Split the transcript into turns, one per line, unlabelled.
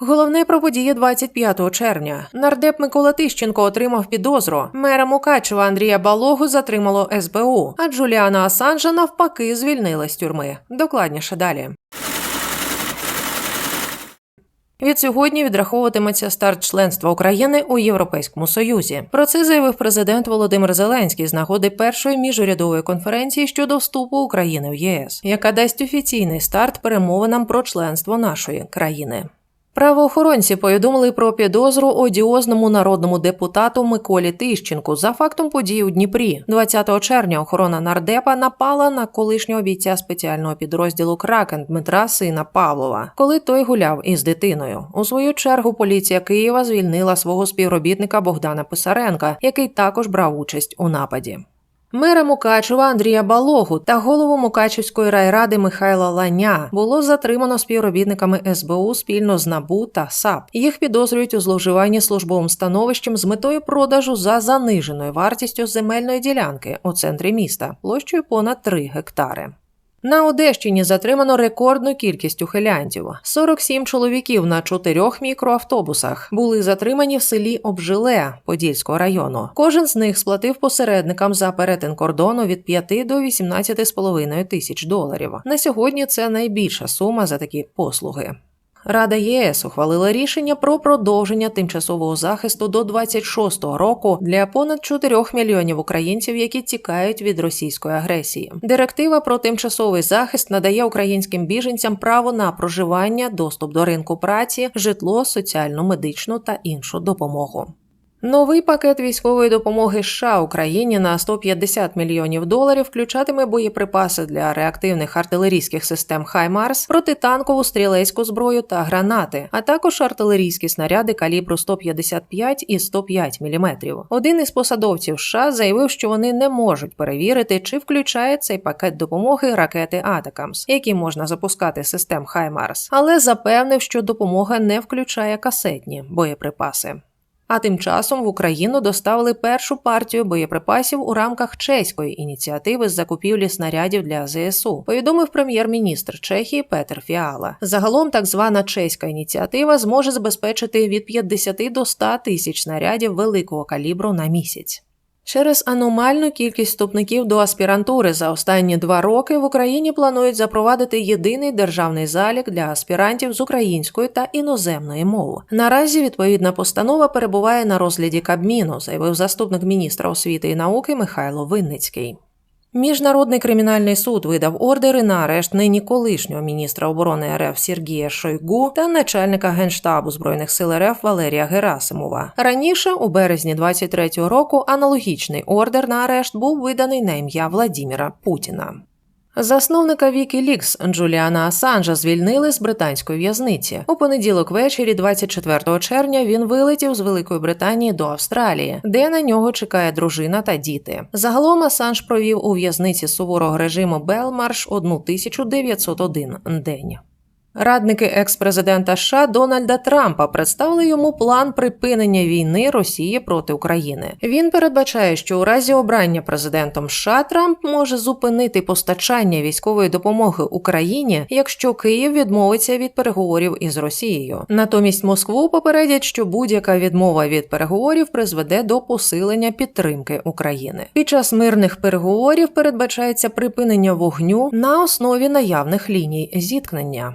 Головне про події 25 червня. Нардеп Микола Тищенко отримав підозру. Мера Мукачева Андрія Балогу затримало СБУ, а Джуліана Асанжа навпаки звільнили з тюрми. Докладніше далі. Від сьогодні відраховуватиметься старт членства України у Європейському Союзі. Про це заявив президент Володимир Зеленський з нагоди першої міжурядової конференції щодо вступу України в ЄС, яка дасть офіційний старт перемовинам про членство нашої країни. Правоохоронці повідомили про підозру одіозному народному депутату Миколі Тищенку за фактом подій у Дніпрі. 20 червня охорона нардепа напала на колишнього бійця спеціального підрозділу Кракен Дмитра сина Павлова, коли той гуляв із дитиною. У свою чергу поліція Києва звільнила свого співробітника Богдана Писаренка, який також брав участь у нападі. Мера Мукачева Андрія Балогу та голову Мукачевської райради Михайла Ланя було затримано співробітниками СБУ спільно з НАБУ та САП. Їх підозрюють у зловживанні службовим становищем з метою продажу за заниженою вартістю земельної ділянки у центрі міста площею понад 3 гектари. На Одещині затримано рекордну кількість ухилянтів. 47 чоловіків на чотирьох мікроавтобусах були затримані в селі Обжиле Подільського району. Кожен з них сплатив посередникам за перетин кордону від 5 до 18,5 тисяч доларів. На сьогодні це найбільша сума за такі послуги. Рада ЄС ухвалила рішення про продовження тимчасового захисту до 26-го року для понад 4 мільйонів українців, які тікають від російської агресії. Директива про тимчасовий захист надає українським біженцям право на проживання, доступ до ринку праці, житло, соціальну, медичну та іншу допомогу. Новий пакет військової допомоги США Україні на 150 мільйонів доларів включатиме боєприпаси для реактивних артилерійських систем «Хаймарс», протитанкову стрілецьку зброю та гранати, а також артилерійські снаряди калібру 155 і 105 мм. Один із посадовців США заявив, що вони не можуть перевірити, чи включає цей пакет допомоги ракети Атакамс, які можна запускати з систем «Хаймарс», але запевнив, що допомога не включає касетні боєприпаси. А тим часом в Україну доставили першу партію боєприпасів у рамках чеської ініціативи з закупівлі снарядів для ЗСУ. Повідомив прем'єр-міністр Чехії Петер Фіала. Загалом так звана чеська ініціатива зможе забезпечити від 50 до 100 тисяч снарядів великого калібру на місяць. Через аномальну кількість вступників до аспірантури за останні два роки в Україні планують запровадити єдиний державний залік для аспірантів з української та іноземної мови. Наразі відповідна постанова перебуває на розгляді Кабміну, заявив заступник міністра освіти і науки Михайло Винницький. Міжнародний кримінальний суд видав ордери на арешт нині колишнього міністра оборони РФ Сергія Шойгу та начальника генштабу збройних сил РФ Валерія Герасимова. Раніше, у березні 23-го року, аналогічний ордер на арешт був виданий на ім'я Владіміра Путіна. Засновника Вікілікс Джуліана Асанжа звільнили з британської в'язниці. У понеділок ввечері, 24 червня, він вилетів з Великої Британії до Австралії, де на нього чекає дружина та діти. Загалом Асанж провів у в'язниці суворого режиму Белмарш 1901 день. Радники екс-президента США Дональда Трампа представили йому план припинення війни Росії проти України. Він передбачає, що у разі обрання президентом США Трамп може зупинити постачання військової допомоги Україні, якщо Київ відмовиться від переговорів із Росією. Натомість Москву попередять, що будь-яка відмова від переговорів призведе до посилення підтримки України. Під час мирних переговорів передбачається припинення вогню на основі наявних ліній зіткнення.